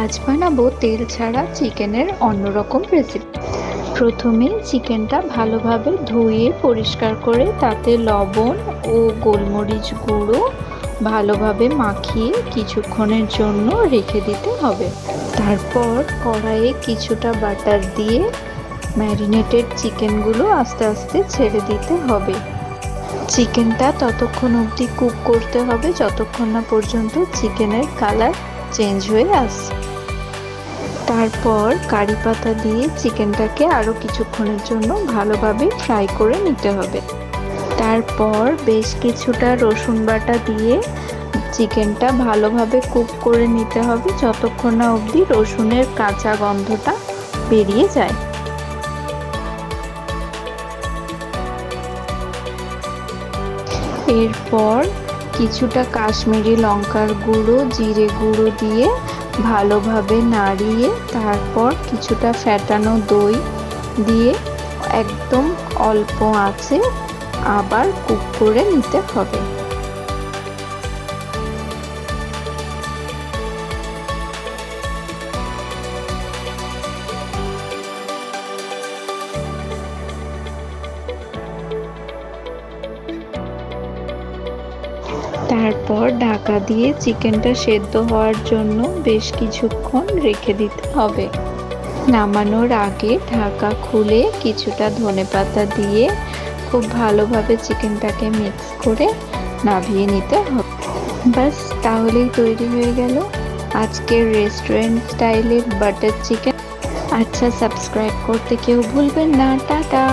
আজ বানাবো তেল ছাড়া চিকেনের অন্যরকম রেসিপি প্রথমে চিকেনটা ভালোভাবে ধুয়ে পরিষ্কার করে তাতে লবণ ও গোলমরিচ গুঁড়ো ভালোভাবে মাখিয়ে কিছুক্ষণের জন্য রেখে দিতে হবে। তারপর কড়াইয়ে কিছুটা বাটার দিয়ে ম্যারিনেটেড চিকেনগুলো আস্তে আস্তে ছেড়ে দিতে হবে। চিকেনটা ততক্ষণ অবধি কুক করতে হবে, যতক্ষণ না পর্যন্ত চিকেনের কালার চেঞ্জ হয়ে আসছে তারপর কারি পাতা দিয়ে চিকেনটাকে আরও কিছুক্ষণের জন্য ভালোভাবে ফ্রাই করে নিতে হবে। তারপর বেশ কিছুটা রসুন বাটা দিয়ে চিকেনটা ভালোভাবে কুক করে নিতে হবে যতক্ষণ না অবধি রসুনের কাঁচা গন্ধটা বেরিয়ে যায়। এরপর কিছুটা কাশ্মীরি লঙ্কার গুঁড়ো, জিরে গুঁড়ো দিয়ে ভালোভাবে নাড়িয়ে তারপর কিছুটা ফ্যাটানো দই দিয়ে একদম অল্প আছে আবার কুক করে নিতে হবে। তারপর ঢাকা দিয়ে চিকেনটা সেদ্ধ হওয়ার জন্য বেশ কিছুক্ষণ রেখে দিতে হবে। নামানোর আগে ঢাকা খুলে কিছুটা ধনেপাতা দিয়ে খুব ভালোভাবে চিকেনটাকে মিক্স করে নাভিয়ে নিতে হবে। বাস তাহলেই তৈরি হয়ে গেল আজকের রেস্টুরেন্ট স্টাইলের বাটার চিকেন। আচ্ছা সাবস্ক্রাইব করতে কেউ ভুলবেন না। টাটা!